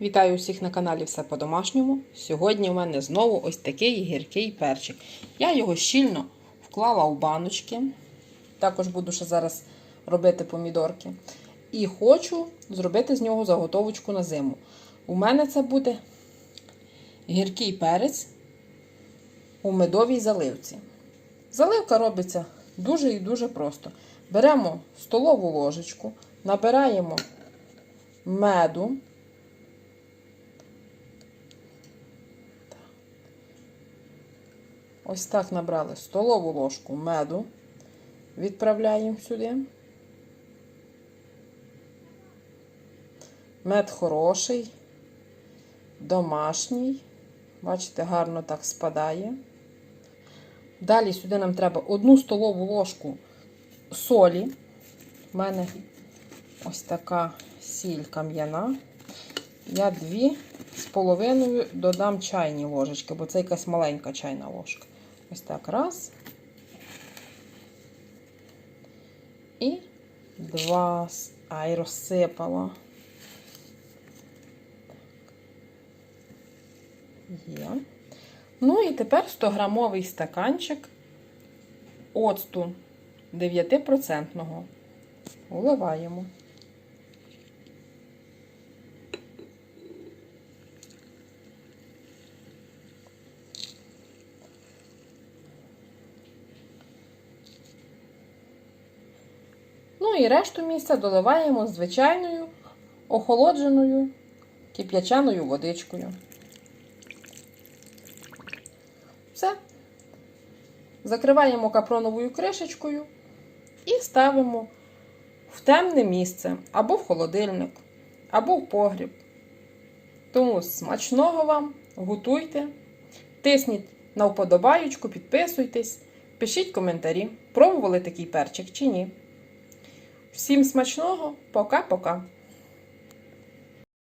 Вітаю усіх на каналі Все по-домашньому. Сьогодні у мене знову ось такий гіркий перчик. Я його щільно вклала в баночки. Також буду ще зараз робити помідорки. І хочу зробити з нього заготовочку на зиму. У мене це буде гіркий перець у медовій заливці. Заливка робиться дуже і дуже просто. Беремо столову ложечку, набираємо меду. Ось так набрали столову ложку меду. Відправляємо сюди. Мед хороший, домашній. Бачите, гарно так спадає. Далі сюди нам треба одну столову ложку солі. У мене ось така сіль кам'яна. Я дві з половиною додам чайні ложечки, бо це якась маленька чайна ложка. Ось так раз. І два. Ай, розсипала. Є. Ну і тепер 100-грамовий стаканчик оцту 9%. Уливаємо. І решту місця доливаємо звичайною охолодженою кип'ячаною водичкою. Все. Закриваємо капроновою кришечкою і ставимо в темне місце або в холодильник, або в погріб. Тому смачного вам, готуйте, тисніть на вподобаючку, підписуйтесь, пишіть коментарі, пробували такий перчик чи ні. Всім смачного, пока-пока!